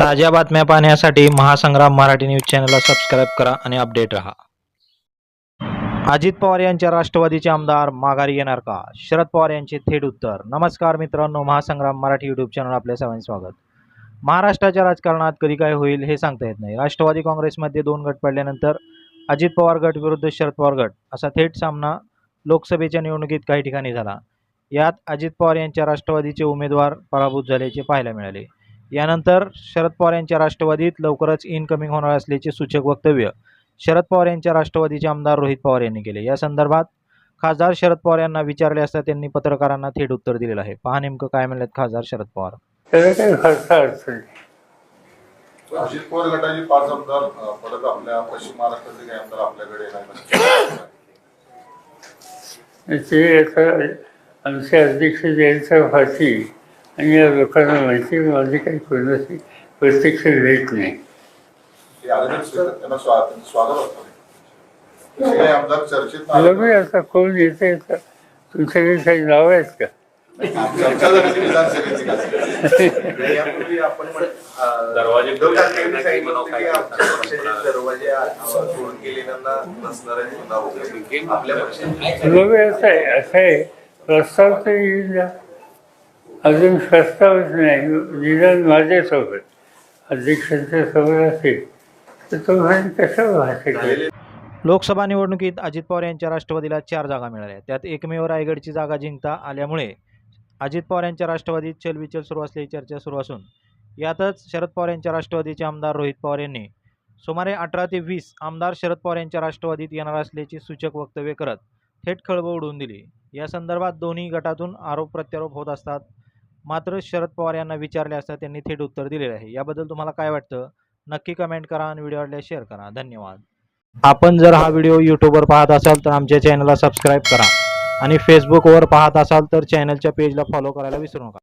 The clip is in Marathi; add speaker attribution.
Speaker 1: ताज्या बातम्या पाहण्यासाठी महासंग्राम मराठी न्यूज चॅनलला सबस्क्राईब करा आणि अपडेट रहा. अजित पवार यांच्या राष्ट्रवादीचे आमदार माघारी येणार का? शरद पवार यांचे थेट उत्तर. नमस्कार मित्रांनो महासंग्राम मराठी यूट्यूब चॅनल आपल्या सर्वांचे स्वागत. महाराष्ट्राच्या राजकारणात कधी काय होईल हे सांगता येत नाही. राष्ट्रवादी काँग्रेसमध्ये दोन गट पडल्यानंतर अजित पवार गट विरुद्ध शरद पवार गट असा थेट सामना लोकसभेच्या निवडणुकीत काही ठिकाणी झाला. यात अजित पवार यांच्या राष्ट्रवादीचे उमेदवार पराभूत झाल्याचे पाहायला मिळाले. यानंतर शरद पवार यांच्या राष्ट्रवादीत लवकरच इनकमिंग होणार असल्याचे सूचक वक्तव्य शरद पवार यांच्या राष्ट्रवादीचे आमदार रोहित पवार यांनी केले. या संदर्भात खासदार शरद पवार यांना विचारले असता त्यांनी पत्रकारांना थेट उत्तर दिलेलं आहे. पहा नेमकं काय म्हणलेत खासदार शरद पवार.
Speaker 2: अजित पवार गटाचे पाच आमदार परत आपल्या पश्चिम महाराष्ट्राचे काही आमदार आपल्याकडे येणार
Speaker 3: ते आता आमचे अध्यक्ष जयंत फाशी आणि या लोकांना माहिती माझी काही कोणाची प्रत्यक्ष भेट नाही.
Speaker 2: हे.
Speaker 3: मी आता कोण येते का तुमच्याकडे काही नाव आहेत का?
Speaker 4: दरवाजे
Speaker 3: असं आहे. असं आहे. प्रस्ताव तर येईल अजून प्रस्तावच नाही. निदान माझ्यासोबत अध्यक्षांच्या समोर असेल तर तो म्हणे कसं भाषण
Speaker 1: लोकसभा निवडणुकीत अजित पवार यांच्या राष्ट्रवादीला चार जागा मिळाल्या. त्यात एकमेव रायगडची जागा जिंकता आल्यामुळे अजित पवार यांच्या राष्ट्रवादीत चलबिचल सुरू असल्याची चर्चा सुरू असून यातच शरद पवार यांच्या राष्ट्रवादीचे आमदार रोहित पवार यांनी सुमारे अठरा ते वीस आमदार शरद पवार यांच्या राष्ट्रवादीत येणार असल्याची सूचक वक्तव्य करत थेट खळबळ उडवून दिली. या संदर्भात दोन्ही गटातून आरोप प्रत्यारोप होत असतात. मात्र शरद पवार यांना विचारले असता त्यांनी थेट उत्तर दिलेलं आहे. याबद्दल तुम्हाला काय वाटतं? नक्की कमेंट करा आणि व्हिडिओ आवडल्यास शेअर करा. धन्यवाद. आपण जर हा व्हिडिओ यूट्यूबवर पाहत असाल तर आमच्या चॅनलला सबस्क्राईब करा. आणि फेसबुकवर पाहत असाल तर चॅनलच्या पेजला फॉलो करायला विसरू नका.